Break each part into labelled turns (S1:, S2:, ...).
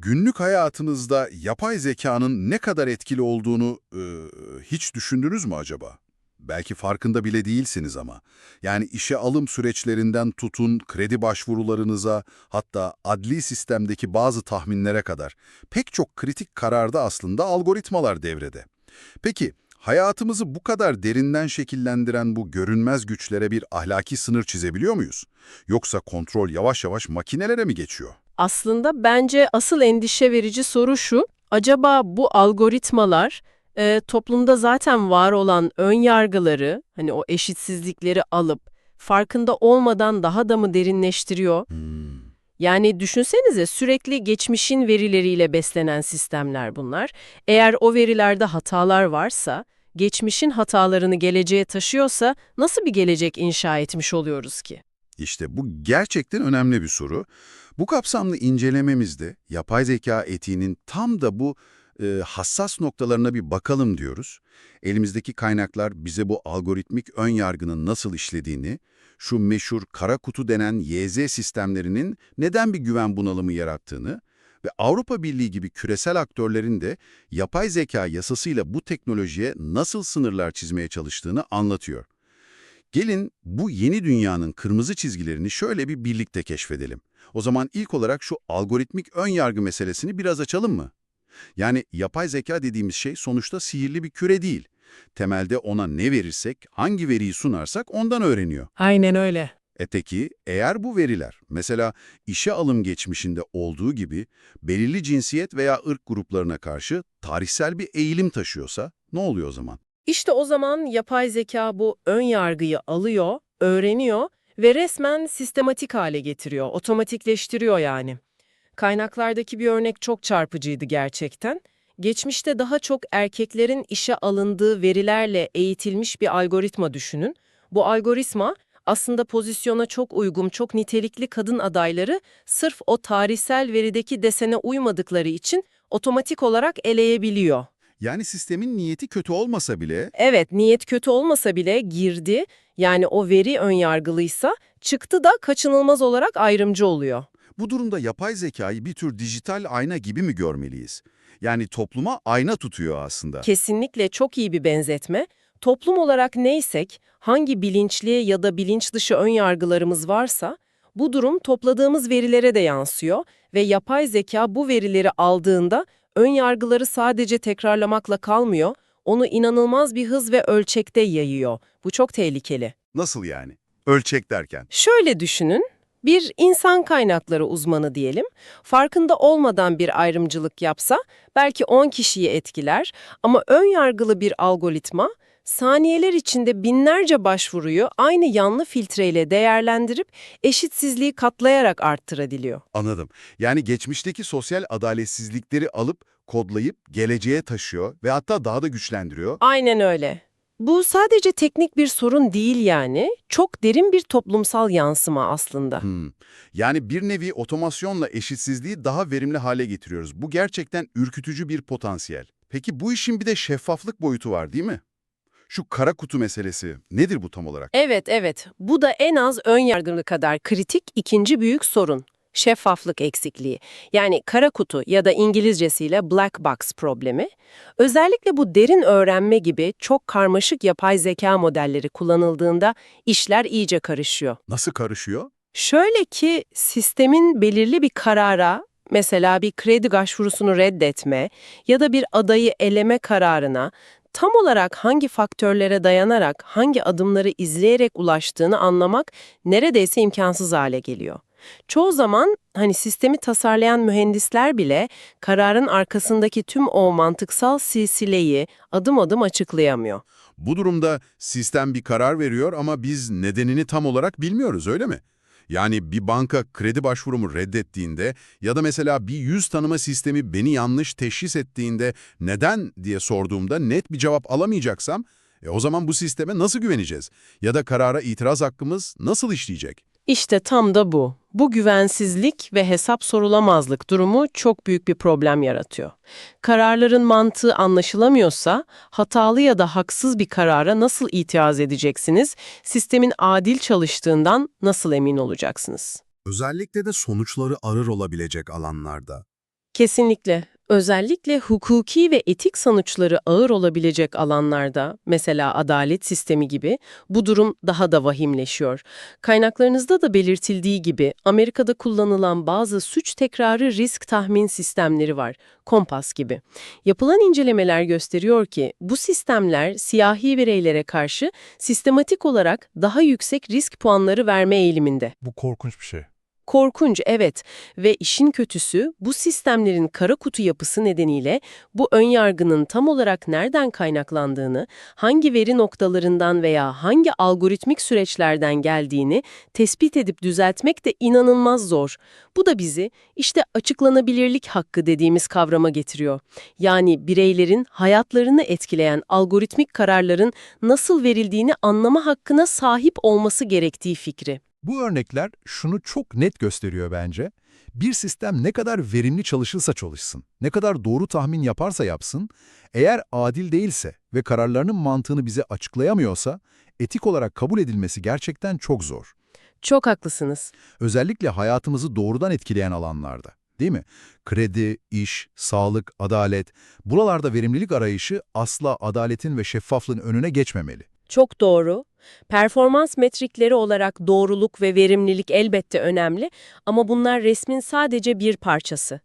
S1: Günlük hayatınızda yapay zekanın ne kadar etkili olduğunu e, hiç düşündünüz mü acaba? Belki farkında bile değilsiniz ama. Yani işe alım süreçlerinden tutun, kredi başvurularınıza, hatta adli sistemdeki bazı tahminlere kadar pek çok kritik kararda aslında algoritmalar devrede. Peki, hayatımızı bu kadar derinden şekillendiren bu görünmez güçlere bir ahlaki sınır çizebiliyor muyuz? Yoksa kontrol yavaş yavaş makinelere mi geçiyor?
S2: Aslında bence asıl endişe verici soru şu, acaba bu algoritmalar e, toplumda zaten var olan ön yargıları, hani o eşitsizlikleri alıp farkında olmadan daha da mı derinleştiriyor?
S1: Hmm.
S2: Yani düşünsenize sürekli geçmişin verileriyle beslenen sistemler bunlar. Eğer o verilerde hatalar varsa, geçmişin hatalarını geleceğe taşıyorsa nasıl bir gelecek inşa etmiş oluyoruz ki?
S1: İşte bu gerçekten önemli bir soru. Bu kapsamlı incelememizde yapay zeka etiğinin tam da bu e, hassas noktalarına bir bakalım diyoruz. Elimizdeki kaynaklar bize bu algoritmik ön yargının nasıl işlediğini, şu meşhur kara kutu denen YZ sistemlerinin neden bir güven bunalımı yarattığını ve Avrupa Birliği gibi küresel aktörlerin de yapay zeka yasasıyla bu teknolojiye nasıl sınırlar çizmeye çalıştığını anlatıyor. Gelin bu yeni dünyanın kırmızı çizgilerini şöyle bir birlikte keşfedelim. O zaman ilk olarak şu algoritmik ön yargı meselesini biraz açalım mı? Yani yapay zeka dediğimiz şey sonuçta sihirli bir küre değil. Temelde ona ne verirsek, hangi veriyi sunarsak ondan öğreniyor.
S2: Aynen öyle.
S1: Eteki, eğer bu veriler, mesela işe alım geçmişinde olduğu gibi belirli cinsiyet veya ırk gruplarına karşı tarihsel bir eğilim taşıyorsa ne oluyor o zaman?
S2: İşte o zaman yapay zeka bu ön yargıyı alıyor, öğreniyor ve resmen sistematik hale getiriyor, otomatikleştiriyor yani. Kaynaklardaki bir örnek çok çarpıcıydı gerçekten. Geçmişte daha çok erkeklerin işe alındığı verilerle eğitilmiş bir algoritma düşünün. Bu algoritma aslında pozisyona çok uygun, çok nitelikli kadın adayları sırf o tarihsel verideki desene uymadıkları için otomatik olarak eleyebiliyor.
S1: Yani sistemin niyeti kötü olmasa bile
S2: Evet, niyet kötü olmasa bile girdi, yani o veri önyargılıysa, çıktı da kaçınılmaz olarak ayrımcı oluyor.
S1: Bu durumda yapay zekayı bir tür dijital ayna gibi mi görmeliyiz? Yani topluma ayna tutuyor aslında.
S2: Kesinlikle çok iyi bir benzetme. Toplum olarak neysek, hangi bilinçli ya da bilinç dışı önyargılarımız varsa, bu durum topladığımız verilere de yansıyor ve yapay zeka bu verileri aldığında önyargıları sadece tekrarlamakla kalmıyor, onu inanılmaz bir hız ve ölçekte yayıyor. Bu çok tehlikeli.
S1: Nasıl yani? Ölçek derken.
S2: Şöyle düşünün, bir insan kaynakları uzmanı diyelim, farkında olmadan bir ayrımcılık yapsa belki 10 kişiyi etkiler ama ön yargılı bir algoritma saniyeler içinde binlerce başvuruyu aynı yanlı filtreyle değerlendirip eşitsizliği katlayarak arttırabiliyor.
S1: Anladım. Yani geçmişteki sosyal adaletsizlikleri alıp kodlayıp geleceğe taşıyor ve hatta daha da güçlendiriyor.
S2: Aynen öyle. Bu sadece teknik bir sorun değil yani, çok derin bir toplumsal yansıma aslında.
S1: Hmm. Yani bir nevi otomasyonla eşitsizliği daha verimli hale getiriyoruz. Bu gerçekten ürkütücü bir potansiyel. Peki bu işin bir de şeffaflık boyutu var değil mi? Şu kara kutu meselesi nedir bu tam olarak?
S2: Evet, evet. Bu da en az ön yargılı kadar kritik ikinci büyük sorun. Şeffaflık eksikliği. Yani kara kutu ya da İngilizcesiyle black box problemi. Özellikle bu derin öğrenme gibi çok karmaşık yapay zeka modelleri kullanıldığında işler iyice karışıyor.
S1: Nasıl karışıyor?
S2: Şöyle ki sistemin belirli bir karara, mesela bir kredi başvurusunu reddetme ya da bir adayı eleme kararına tam olarak hangi faktörlere dayanarak, hangi adımları izleyerek ulaştığını anlamak neredeyse imkansız hale geliyor. Çoğu zaman hani sistemi tasarlayan mühendisler bile kararın arkasındaki tüm o mantıksal silsileyi adım adım açıklayamıyor.
S1: Bu durumda sistem bir karar veriyor ama biz nedenini tam olarak bilmiyoruz öyle mi? Yani bir banka kredi başvurumu reddettiğinde ya da mesela bir yüz tanıma sistemi beni yanlış teşhis ettiğinde neden diye sorduğumda net bir cevap alamayacaksam e o zaman bu sisteme nasıl güveneceğiz? Ya da karara itiraz hakkımız nasıl işleyecek?
S2: İşte tam da bu. Bu güvensizlik ve hesap sorulamazlık durumu çok büyük bir problem yaratıyor. Kararların mantığı anlaşılamıyorsa, hatalı ya da haksız bir karara nasıl itiraz edeceksiniz? Sistemin adil çalıştığından nasıl emin olacaksınız?
S3: Özellikle de sonuçları ağır olabilecek alanlarda.
S2: Kesinlikle. Özellikle hukuki ve etik sonuçları ağır olabilecek alanlarda, mesela adalet sistemi gibi, bu durum daha da vahimleşiyor. Kaynaklarınızda da belirtildiği gibi, Amerika'da kullanılan bazı suç tekrarı risk tahmin sistemleri var, kompas gibi. Yapılan incelemeler gösteriyor ki, bu sistemler siyahi bireylere karşı sistematik olarak daha yüksek risk puanları verme eğiliminde.
S3: Bu korkunç bir şey.
S2: Korkunç, evet. Ve işin kötüsü bu sistemlerin kara kutu yapısı nedeniyle bu önyargının tam olarak nereden kaynaklandığını, hangi veri noktalarından veya hangi algoritmik süreçlerden geldiğini tespit edip düzeltmek de inanılmaz zor. Bu da bizi işte açıklanabilirlik hakkı dediğimiz kavrama getiriyor. Yani bireylerin hayatlarını etkileyen algoritmik kararların nasıl verildiğini anlama hakkına sahip olması gerektiği fikri.
S3: Bu örnekler şunu çok net gösteriyor bence. Bir sistem ne kadar verimli çalışırsa çalışsın, ne kadar doğru tahmin yaparsa yapsın, eğer adil değilse ve kararlarının mantığını bize açıklayamıyorsa, etik olarak kabul edilmesi gerçekten çok zor.
S2: Çok haklısınız.
S3: Özellikle hayatımızı doğrudan etkileyen alanlarda. Değil mi? Kredi, iş, sağlık, adalet. Buralarda verimlilik arayışı asla adaletin ve şeffaflığın önüne geçmemeli.
S2: Çok doğru. Performans metrikleri olarak doğruluk ve verimlilik elbette önemli ama bunlar resmin sadece bir parçası.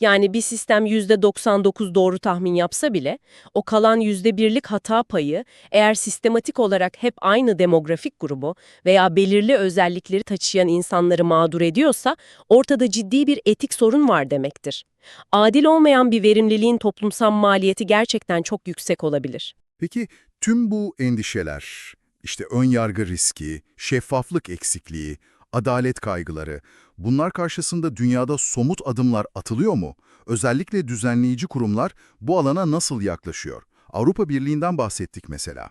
S2: Yani bir sistem %99 doğru tahmin yapsa bile o kalan %1'lik hata payı eğer sistematik olarak hep aynı demografik grubu veya belirli özellikleri taşıyan insanları mağdur ediyorsa ortada ciddi bir etik sorun var demektir. Adil olmayan bir verimliliğin toplumsal maliyeti gerçekten çok yüksek olabilir.
S1: Peki tüm bu endişeler, işte ön yargı riski, şeffaflık eksikliği, adalet kaygıları, bunlar karşısında dünyada somut adımlar atılıyor mu? Özellikle düzenleyici kurumlar bu alana nasıl yaklaşıyor? Avrupa Birliği'nden bahsettik mesela.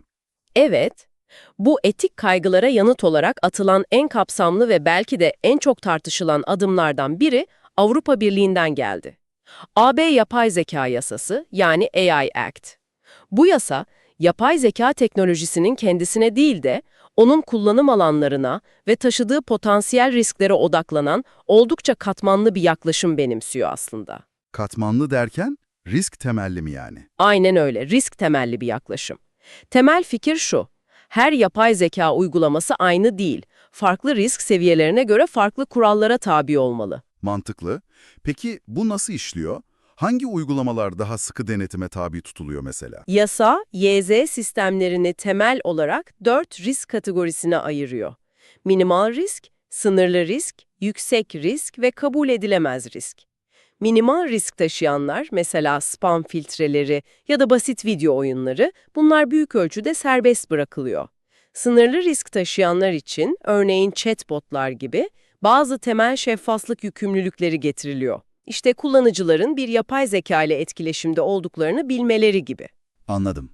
S2: Evet, bu etik kaygılara yanıt olarak atılan en kapsamlı ve belki de en çok tartışılan adımlardan biri Avrupa Birliği'nden geldi. AB Yapay Zeka Yasası yani AI Act. Bu yasa, yapay zeka teknolojisinin kendisine değil de onun kullanım alanlarına ve taşıdığı potansiyel risklere odaklanan oldukça katmanlı bir yaklaşım benimsiyor aslında.
S1: Katmanlı derken risk temelli mi yani?
S2: Aynen öyle, risk temelli bir yaklaşım. Temel fikir şu, her yapay zeka uygulaması aynı değil, farklı risk seviyelerine göre farklı kurallara tabi olmalı.
S1: Mantıklı. Peki bu nasıl işliyor? Hangi uygulamalar daha sıkı denetime tabi tutuluyor mesela?
S2: Yasa, YZ sistemlerini temel olarak dört risk kategorisine ayırıyor. Minimal risk, sınırlı risk, yüksek risk ve kabul edilemez risk. Minimal risk taşıyanlar, mesela spam filtreleri ya da basit video oyunları, bunlar büyük ölçüde serbest bırakılıyor. Sınırlı risk taşıyanlar için, örneğin chatbotlar gibi, bazı temel şeffaflık yükümlülükleri getiriliyor. İşte kullanıcıların bir yapay zeka ile etkileşimde olduklarını bilmeleri gibi.
S1: Anladım.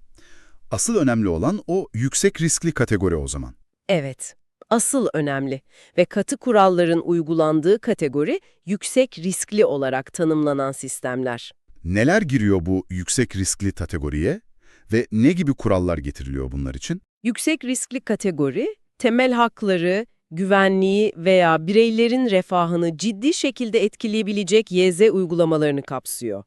S1: Asıl önemli olan o yüksek riskli kategori o zaman.
S2: Evet, asıl önemli ve katı kuralların uygulandığı kategori yüksek riskli olarak tanımlanan sistemler.
S1: Neler giriyor bu yüksek riskli kategoriye ve ne gibi kurallar getiriliyor bunlar için?
S2: Yüksek riskli kategori, temel hakları, güvenliği veya bireylerin refahını ciddi şekilde etkileyebilecek YZ uygulamalarını kapsıyor.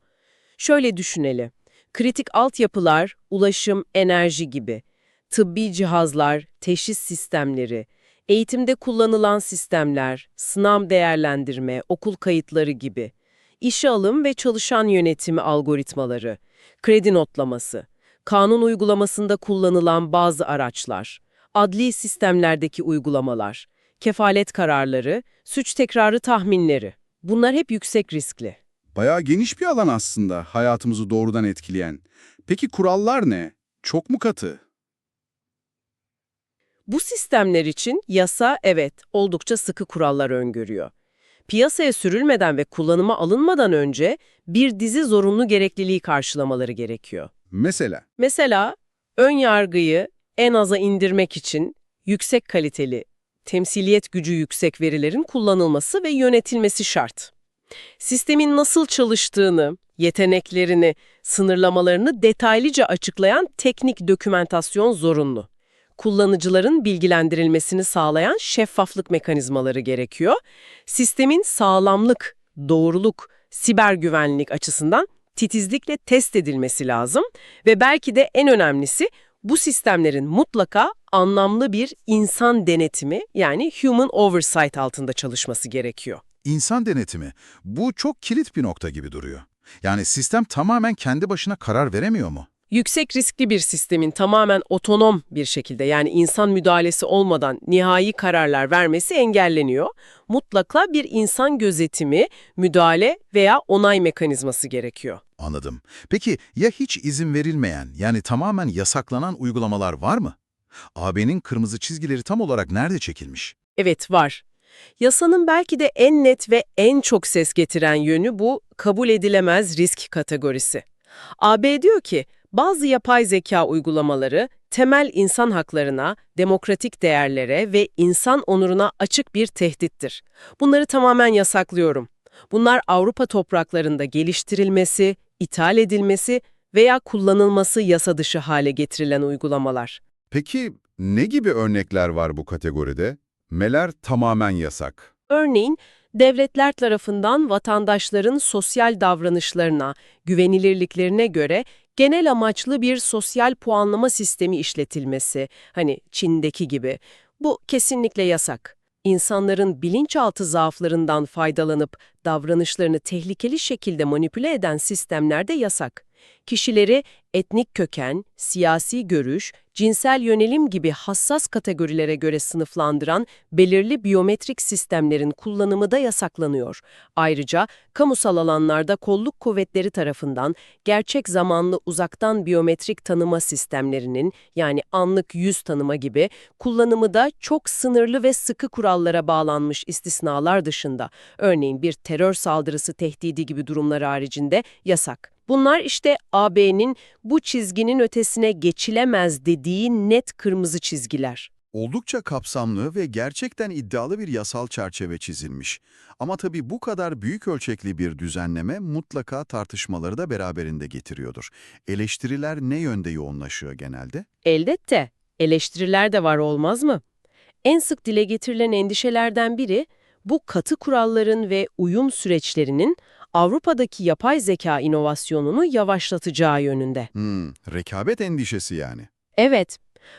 S2: Şöyle düşünelim, kritik altyapılar, ulaşım, enerji gibi, tıbbi cihazlar, teşhis sistemleri, eğitimde kullanılan sistemler, sınav değerlendirme, okul kayıtları gibi, işe alım ve çalışan yönetimi algoritmaları, kredi notlaması, kanun uygulamasında kullanılan bazı araçlar, adli sistemlerdeki uygulamalar, kefalet kararları, suç tekrarı tahminleri. Bunlar hep yüksek riskli.
S1: Bayağı geniş bir alan aslında hayatımızı doğrudan etkileyen. Peki kurallar ne? Çok mu katı?
S2: Bu sistemler için yasa evet oldukça sıkı kurallar öngörüyor. Piyasaya sürülmeden ve kullanıma alınmadan önce bir dizi zorunlu gerekliliği karşılamaları gerekiyor.
S1: Mesela
S2: Mesela ön yargıyı en aza indirmek için yüksek kaliteli, temsiliyet gücü yüksek verilerin kullanılması ve yönetilmesi şart. Sistemin nasıl çalıştığını, yeteneklerini, sınırlamalarını detaylıca açıklayan teknik dokümentasyon zorunlu. Kullanıcıların bilgilendirilmesini sağlayan şeffaflık mekanizmaları gerekiyor. Sistemin sağlamlık, doğruluk, siber güvenlik açısından titizlikle test edilmesi lazım ve belki de en önemlisi bu sistemlerin mutlaka anlamlı bir insan denetimi yani human oversight altında çalışması gerekiyor.
S1: İnsan denetimi. Bu çok kilit bir nokta gibi duruyor. Yani sistem tamamen kendi başına karar veremiyor mu?
S2: Yüksek riskli bir sistemin tamamen otonom bir şekilde yani insan müdahalesi olmadan nihai kararlar vermesi engelleniyor. Mutlaka bir insan gözetimi, müdahale veya onay mekanizması gerekiyor.
S1: Anladım. Peki ya hiç izin verilmeyen, yani tamamen yasaklanan uygulamalar var mı? AB'nin kırmızı çizgileri tam olarak nerede çekilmiş?
S2: Evet var. Yasanın belki de en net ve en çok ses getiren yönü bu kabul edilemez risk kategorisi. AB diyor ki bazı yapay zeka uygulamaları temel insan haklarına, demokratik değerlere ve insan onuruna açık bir tehdittir. Bunları tamamen yasaklıyorum. Bunlar Avrupa topraklarında geliştirilmesi, ithal edilmesi veya kullanılması yasa dışı hale getirilen uygulamalar.
S1: Peki ne gibi örnekler var bu kategoride? Meler tamamen yasak.
S2: Örneğin, devletler tarafından vatandaşların sosyal davranışlarına, güvenilirliklerine göre genel amaçlı bir sosyal puanlama sistemi işletilmesi, hani Çin'deki gibi. Bu kesinlikle yasak. İnsanların bilinçaltı zaaflarından faydalanıp davranışlarını tehlikeli şekilde manipüle eden sistemler de yasak. Kişileri etnik köken, siyasi görüş, cinsel yönelim gibi hassas kategorilere göre sınıflandıran belirli biyometrik sistemlerin kullanımı da yasaklanıyor. Ayrıca kamusal alanlarda kolluk kuvvetleri tarafından gerçek zamanlı uzaktan biyometrik tanıma sistemlerinin yani anlık yüz tanıma gibi kullanımı da çok sınırlı ve sıkı kurallara bağlanmış istisnalar dışında, örneğin bir terör saldırısı tehdidi gibi durumlar haricinde yasak. Bunlar işte AB'nin bu çizginin ötesine geçilemez dediği net kırmızı çizgiler.
S1: Oldukça kapsamlı ve gerçekten iddialı bir yasal çerçeve çizilmiş. Ama tabii bu kadar büyük ölçekli bir düzenleme mutlaka tartışmaları da beraberinde getiriyordur. Eleştiriler ne yönde yoğunlaşıyor genelde?
S2: Elbette eleştiriler de var olmaz mı? En sık dile getirilen endişelerden biri bu katı kuralların ve uyum süreçlerinin Avrupa'daki yapay zeka inovasyonunu yavaşlatacağı yönünde.
S1: Hmm, rekabet endişesi yani.
S2: Evet,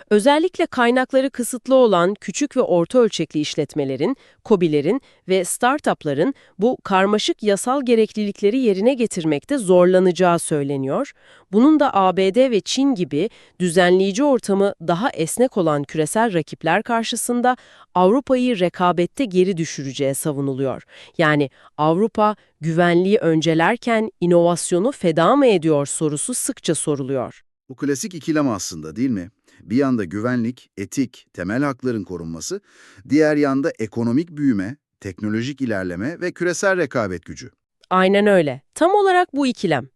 S2: özellikle kaynakları kısıtlı olan küçük ve orta ölçekli işletmelerin, KOBİ'lerin ve startupların bu karmaşık yasal gereklilikleri yerine getirmekte zorlanacağı söyleniyor. Bunun da ABD ve Çin gibi düzenleyici ortamı daha esnek olan küresel rakipler karşısında Avrupa'yı rekabette geri düşüreceği savunuluyor. Yani Avrupa güvenliği öncelerken inovasyonu feda mı ediyor sorusu sıkça soruluyor.
S1: Bu klasik ikilem aslında değil mi? Bir yanda güvenlik, etik, temel hakların korunması, diğer yanda ekonomik büyüme, teknolojik ilerleme ve küresel rekabet gücü.
S2: Aynen öyle. Tam olarak bu ikilem.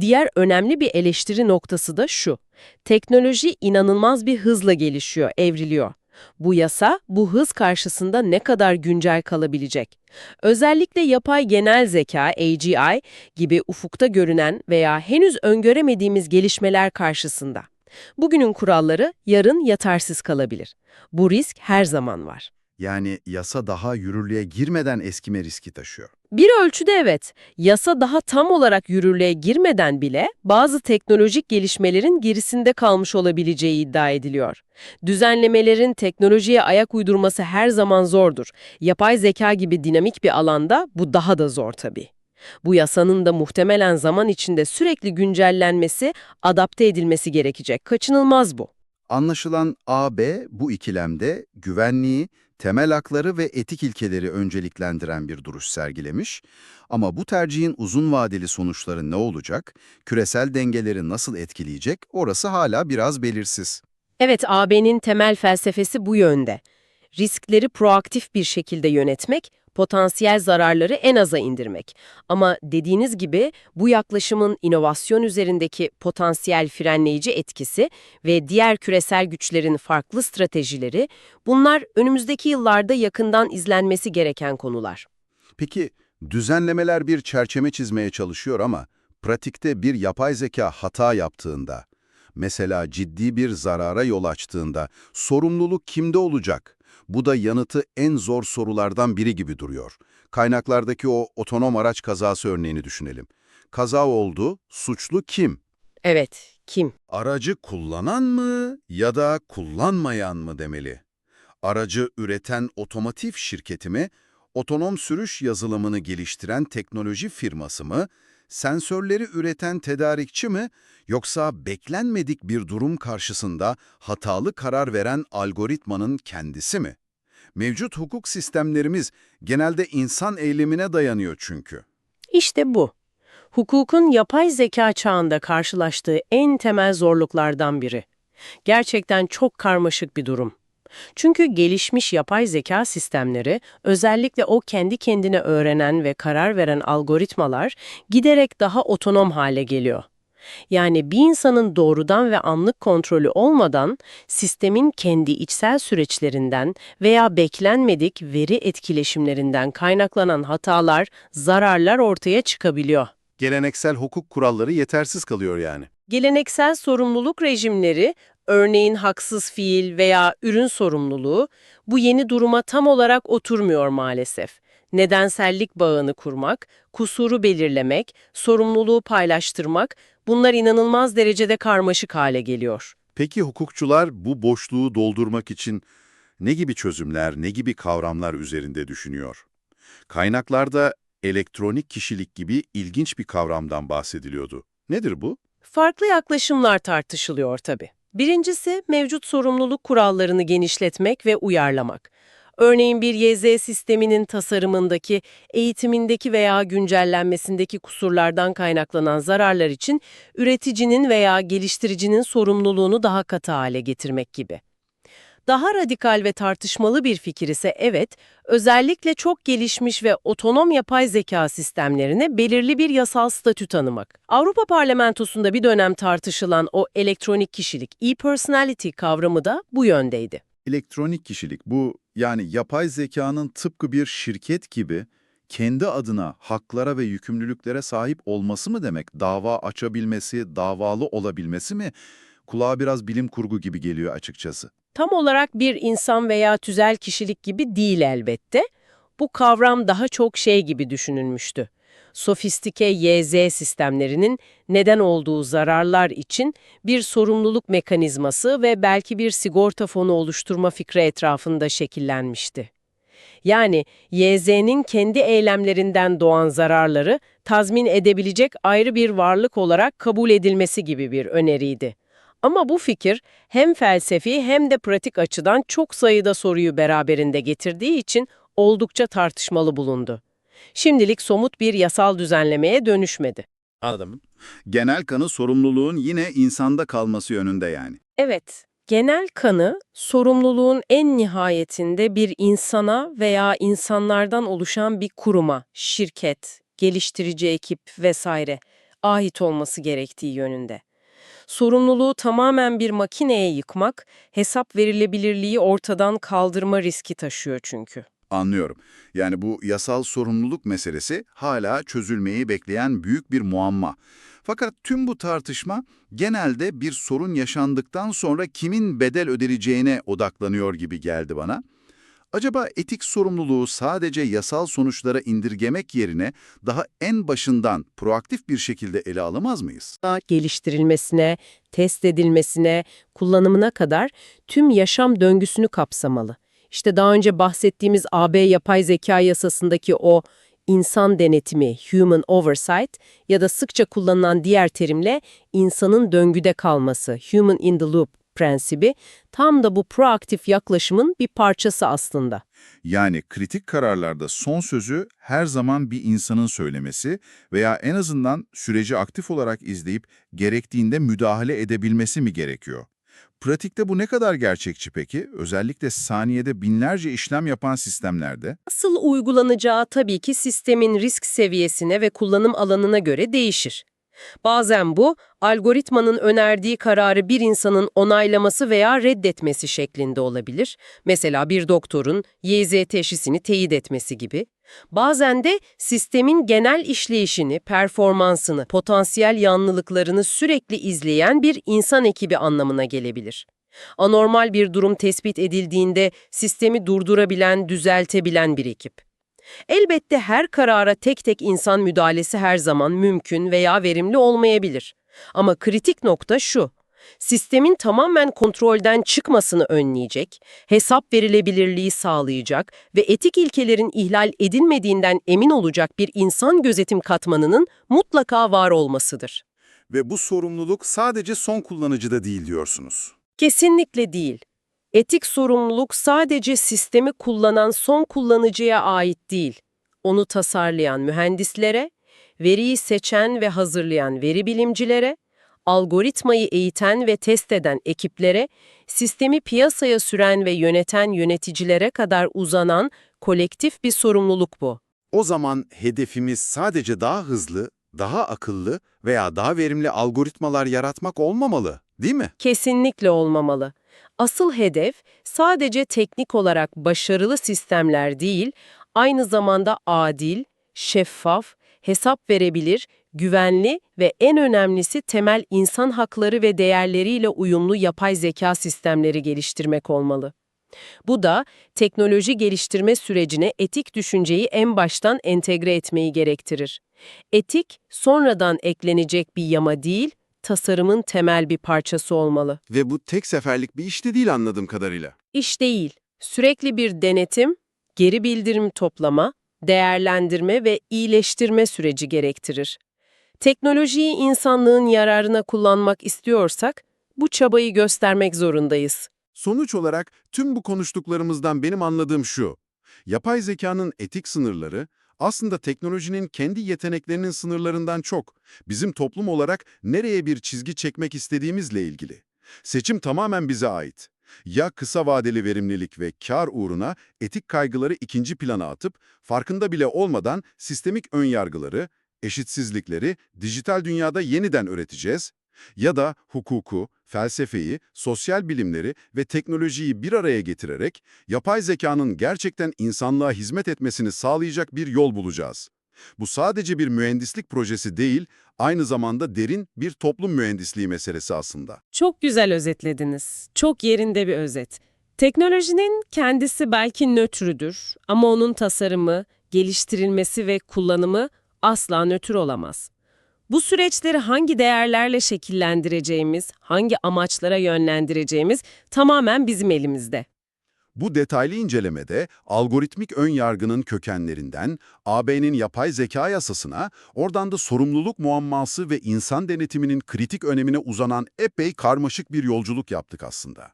S2: Diğer önemli bir eleştiri noktası da şu. Teknoloji inanılmaz bir hızla gelişiyor, evriliyor. Bu yasa bu hız karşısında ne kadar güncel kalabilecek? Özellikle yapay genel zeka AGI gibi ufukta görünen veya henüz öngöremediğimiz gelişmeler karşısında. Bugünün kuralları yarın yatarsız kalabilir. Bu risk her zaman var.
S1: Yani yasa daha yürürlüğe girmeden eskime riski taşıyor.
S2: Bir ölçüde evet, yasa daha tam olarak yürürlüğe girmeden bile bazı teknolojik gelişmelerin gerisinde kalmış olabileceği iddia ediliyor. Düzenlemelerin teknolojiye ayak uydurması her zaman zordur. Yapay zeka gibi dinamik bir alanda bu daha da zor tabii. Bu yasanın da muhtemelen zaman içinde sürekli güncellenmesi, adapte edilmesi gerekecek. Kaçınılmaz bu.
S1: Anlaşılan AB bu ikilemde güvenliği, temel hakları ve etik ilkeleri önceliklendiren bir duruş sergilemiş. Ama bu tercihin uzun vadeli sonuçları ne olacak, küresel dengeleri nasıl etkileyecek orası hala biraz belirsiz.
S2: Evet, AB'nin temel felsefesi bu yönde. Riskleri proaktif bir şekilde yönetmek, potansiyel zararları en aza indirmek. Ama dediğiniz gibi bu yaklaşımın inovasyon üzerindeki potansiyel frenleyici etkisi ve diğer küresel güçlerin farklı stratejileri, bunlar önümüzdeki yıllarda yakından izlenmesi gereken konular.
S1: Peki düzenlemeler bir çerçeve çizmeye çalışıyor ama pratikte bir yapay zeka hata yaptığında, mesela ciddi bir zarara yol açtığında sorumluluk kimde olacak? Bu da yanıtı en zor sorulardan biri gibi duruyor.
S4: Kaynaklardaki o otonom araç kazası örneğini düşünelim. Kaza oldu, suçlu kim?
S5: Evet, kim?
S4: Aracı kullanan mı ya da kullanmayan mı demeli? Aracı üreten otomotiv şirketi mi, otonom sürüş yazılımını geliştiren teknoloji firması mı, sensörleri üreten tedarikçi mi, yoksa beklenmedik bir durum karşısında hatalı karar veren algoritmanın kendisi mi? Mevcut hukuk sistemlerimiz genelde insan eylemine dayanıyor çünkü.
S2: İşte bu. Hukukun yapay zeka çağında karşılaştığı en temel zorluklardan biri. Gerçekten çok karmaşık bir durum. Çünkü gelişmiş yapay zeka sistemleri, özellikle o kendi kendine öğrenen ve karar veren algoritmalar giderek daha otonom hale geliyor. Yani bir insanın doğrudan ve anlık kontrolü olmadan sistemin kendi içsel süreçlerinden veya beklenmedik veri etkileşimlerinden kaynaklanan hatalar, zararlar ortaya çıkabiliyor.
S4: Geleneksel hukuk kuralları yetersiz kalıyor yani.
S2: Geleneksel sorumluluk rejimleri, örneğin haksız fiil veya ürün sorumluluğu, bu yeni duruma tam olarak oturmuyor maalesef. Nedensellik bağını kurmak, kusuru belirlemek, sorumluluğu paylaştırmak, bunlar inanılmaz derecede karmaşık hale geliyor.
S4: Peki hukukçular bu boşluğu doldurmak için ne gibi çözümler, ne gibi kavramlar üzerinde düşünüyor? Kaynaklarda elektronik kişilik gibi ilginç bir kavramdan bahsediliyordu. Nedir bu?
S2: Farklı yaklaşımlar tartışılıyor tabii. Birincisi mevcut sorumluluk kurallarını genişletmek ve uyarlamak. Örneğin bir YZ sisteminin tasarımındaki, eğitimindeki veya güncellenmesindeki kusurlardan kaynaklanan zararlar için üreticinin veya geliştiricinin sorumluluğunu daha katı hale getirmek gibi. Daha radikal ve tartışmalı bir fikir ise evet, özellikle çok gelişmiş ve otonom yapay zeka sistemlerine belirli bir yasal statü tanımak. Avrupa Parlamentosu'nda bir dönem tartışılan o elektronik kişilik, e-personality kavramı da bu yöndeydi.
S1: Elektronik kişilik bu yani yapay zekanın tıpkı bir şirket gibi kendi adına haklara ve yükümlülüklere sahip olması mı demek? Dava açabilmesi, davalı olabilmesi mi? Kulağa biraz bilim kurgu gibi geliyor açıkçası.
S2: Tam olarak bir insan veya tüzel kişilik gibi değil elbette. Bu kavram daha çok şey gibi düşünülmüştü. Sofistike YZ sistemlerinin neden olduğu zararlar için bir sorumluluk mekanizması ve belki bir sigorta fonu oluşturma fikri etrafında şekillenmişti. Yani YZ'nin kendi eylemlerinden doğan zararları tazmin edebilecek ayrı bir varlık olarak kabul edilmesi gibi bir öneriydi. Ama bu fikir hem felsefi hem de pratik açıdan çok sayıda soruyu beraberinde getirdiği için oldukça tartışmalı bulundu. Şimdilik somut bir yasal düzenlemeye dönüşmedi.
S1: Anladım. Genel kanı sorumluluğun yine insanda kalması yönünde yani.
S2: Evet, genel kanı sorumluluğun en nihayetinde bir insana veya insanlardan oluşan bir kuruma, şirket, geliştirici ekip vesaire ait olması gerektiği yönünde. Sorumluluğu tamamen bir makineye yıkmak, hesap verilebilirliği ortadan kaldırma riski taşıyor çünkü.
S1: Anlıyorum. Yani bu yasal sorumluluk meselesi hala çözülmeyi bekleyen büyük bir muamma. Fakat tüm bu tartışma genelde bir sorun yaşandıktan sonra kimin bedel ödeneceğine odaklanıyor gibi geldi bana. Acaba etik sorumluluğu sadece yasal sonuçlara indirgemek yerine daha en başından proaktif bir şekilde ele alamaz mıyız?
S2: geliştirilmesine, test edilmesine, kullanımına kadar tüm yaşam döngüsünü kapsamalı. İşte daha önce bahsettiğimiz AB yapay zeka yasasındaki o insan denetimi, human oversight ya da sıkça kullanılan diğer terimle insanın döngüde kalması, human in the loop prensibi tam da bu proaktif yaklaşımın bir parçası aslında.
S1: Yani kritik kararlarda son sözü her zaman bir insanın söylemesi veya en azından süreci aktif olarak izleyip gerektiğinde müdahale edebilmesi mi gerekiyor? Pratikte bu ne kadar gerçekçi peki? Özellikle saniyede binlerce işlem yapan sistemlerde.
S2: Nasıl uygulanacağı tabii ki sistemin risk seviyesine ve kullanım alanına göre değişir. Bazen bu, algoritmanın önerdiği kararı bir insanın onaylaması veya reddetmesi şeklinde olabilir. Mesela bir doktorun YZ teşhisini teyit etmesi gibi. Bazen de sistemin genel işleyişini, performansını, potansiyel yanlılıklarını sürekli izleyen bir insan ekibi anlamına gelebilir. Anormal bir durum tespit edildiğinde sistemi durdurabilen, düzeltebilen bir ekip. Elbette her karara tek tek insan müdahalesi her zaman mümkün veya verimli olmayabilir. Ama kritik nokta şu. Sistemin tamamen kontrolden çıkmasını önleyecek, hesap verilebilirliği sağlayacak ve etik ilkelerin ihlal edilmediğinden emin olacak bir insan gözetim katmanının mutlaka var olmasıdır.
S1: Ve bu sorumluluk sadece son kullanıcıda değil diyorsunuz.
S2: Kesinlikle değil. Etik sorumluluk sadece sistemi kullanan son kullanıcıya ait değil. Onu tasarlayan mühendislere, veriyi seçen ve hazırlayan veri bilimcilere, algoritmayı eğiten ve test eden ekiplere, sistemi piyasaya süren ve yöneten yöneticilere kadar uzanan kolektif bir sorumluluk bu.
S1: O zaman hedefimiz sadece daha hızlı, daha akıllı veya daha verimli algoritmalar yaratmak olmamalı, değil mi?
S2: Kesinlikle olmamalı. Asıl hedef sadece teknik olarak başarılı sistemler değil, aynı zamanda adil, şeffaf, hesap verebilir, güvenli ve en önemlisi temel insan hakları ve değerleriyle uyumlu yapay zeka sistemleri geliştirmek olmalı. Bu da teknoloji geliştirme sürecine etik düşünceyi en baştan entegre etmeyi gerektirir. Etik, sonradan eklenecek bir yama değil, tasarımın temel bir parçası olmalı.
S1: Ve bu tek seferlik bir iş de değil anladığım kadarıyla.
S2: İş değil, sürekli bir denetim, geri bildirim toplama, değerlendirme ve iyileştirme süreci gerektirir. Teknolojiyi insanlığın yararına kullanmak istiyorsak, bu çabayı göstermek zorundayız.
S1: Sonuç olarak tüm bu konuştuklarımızdan benim anladığım şu. Yapay zekanın etik sınırları aslında teknolojinin kendi yeteneklerinin sınırlarından çok bizim toplum olarak nereye bir çizgi çekmek istediğimizle ilgili. Seçim tamamen bize ait. Ya kısa vadeli verimlilik ve kar uğruna etik kaygıları ikinci plana atıp farkında bile olmadan sistemik önyargıları, eşitsizlikleri dijital dünyada yeniden üreteceğiz ya da hukuku, felsefeyi, sosyal bilimleri ve teknolojiyi bir araya getirerek yapay zekanın gerçekten insanlığa hizmet etmesini sağlayacak bir yol bulacağız. Bu sadece bir mühendislik projesi değil, aynı zamanda derin bir toplum mühendisliği meselesi aslında.
S2: Çok güzel özetlediniz. Çok yerinde bir özet. Teknolojinin kendisi belki nötrüdür ama onun tasarımı, geliştirilmesi ve kullanımı asla nötr olamaz. Bu süreçleri hangi değerlerle şekillendireceğimiz, hangi amaçlara yönlendireceğimiz tamamen bizim elimizde.
S1: Bu detaylı incelemede algoritmik ön yargının kökenlerinden AB'nin yapay zeka yasasına, oradan da sorumluluk muamması ve insan denetiminin kritik önemine uzanan epey karmaşık bir yolculuk yaptık aslında.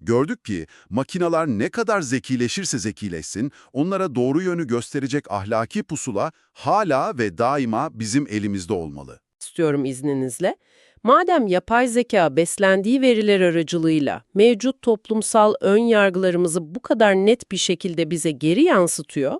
S1: Gördük ki makinalar ne kadar zekileşirse zekileşsin, onlara doğru yönü gösterecek ahlaki pusula hala ve daima bizim elimizde olmalı.
S2: istiyorum izninizle. Madem yapay zeka beslendiği veriler aracılığıyla mevcut toplumsal ön yargılarımızı bu kadar net bir şekilde bize geri yansıtıyor,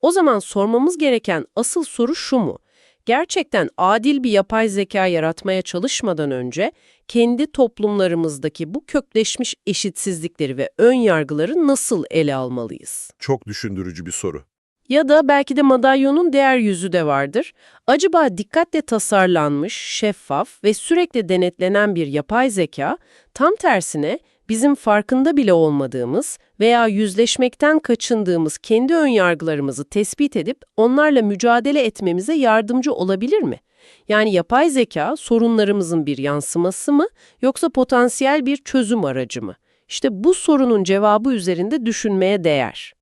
S2: o zaman sormamız gereken asıl soru şu mu? Gerçekten adil bir yapay zeka yaratmaya çalışmadan önce kendi toplumlarımızdaki bu kökleşmiş eşitsizlikleri ve ön yargıları nasıl ele almalıyız?
S1: Çok düşündürücü bir soru.
S2: Ya da belki de madalyonun diğer yüzü de vardır. Acaba dikkatle tasarlanmış, şeffaf ve sürekli denetlenen bir yapay zeka, tam tersine bizim farkında bile olmadığımız veya yüzleşmekten kaçındığımız kendi önyargılarımızı tespit edip onlarla mücadele etmemize yardımcı olabilir mi? Yani yapay zeka sorunlarımızın bir yansıması mı yoksa potansiyel bir çözüm aracı mı? İşte bu sorunun cevabı üzerinde düşünmeye değer.